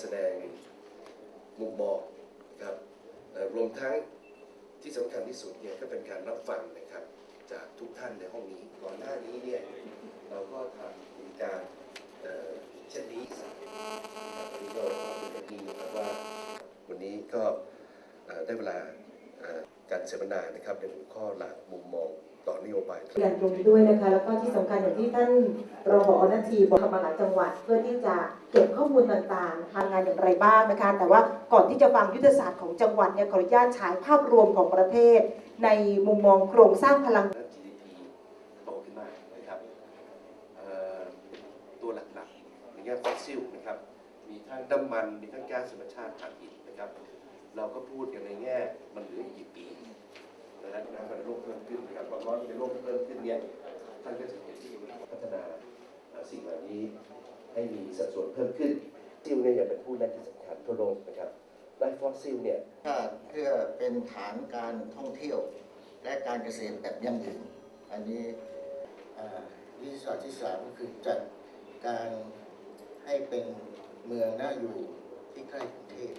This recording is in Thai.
แสดงมุมมองนะครับรวมทั้งที่สำคัญที่สุดเนี่ยก็เป็นการรับฟังนะครับจากทุกท่านในห้องนี้ก่อนหน้านี้เนี่ยเราก็ทำการเช่นนี้นะครับวันนี้ก็เป็นดีนะครับว่าวันนี้ก็ได้เวลา การเสวนานะครับในหัวข้อหลักมุมมองต่อนโยบายอย่างตรงนี้ด้วยนะคะ แล้วก็ที่สำคัญอย่างที่ท่านรองผอนาทีบอกทำมาหลายจังหวัด เพื่อที่จะเก็บข้อมูลต่างๆทำงานอย่างไรบ้างนะคะ แต่ว่าก่อนที่จะฟังยุทธศาสตร์ของจังหวัดเนี่ยขออนุญาตฉายภาพรวมของประเทศ ในมุมมองโครงสร้างพลังด้าน GDP โตขึ้นมานะครับเอ่อตัวหลักๆในแง่ฟอสซิลนะครับมีทั้งน้ำมันมีทั้งก๊าซธรรมชาติถ่านหินนะครับ เราก็พูดกันในแง่มันเหลืออีก อนในโลกเพิ่มขึ้นเนี่ยท่านก็จะเห็นที่พัฒนาสิ่งเหล่านี้ให้มีสัดส่วนเพิ่มขึ้นซิลเนี่ยยังเป็นผู้แรกที่สำคัญทั่วโลกนะครับและฟอสซิลเนี่ยชาเพื่อเป็นฐานการท่องเที่ยว และการเกษตรแบบยั่งยืน อันนี้วิทยาศาสตร์ที่สามก็คือจัดการให้เป็นเมืองน่าอยู่ที่ใกล้กรุงเทพ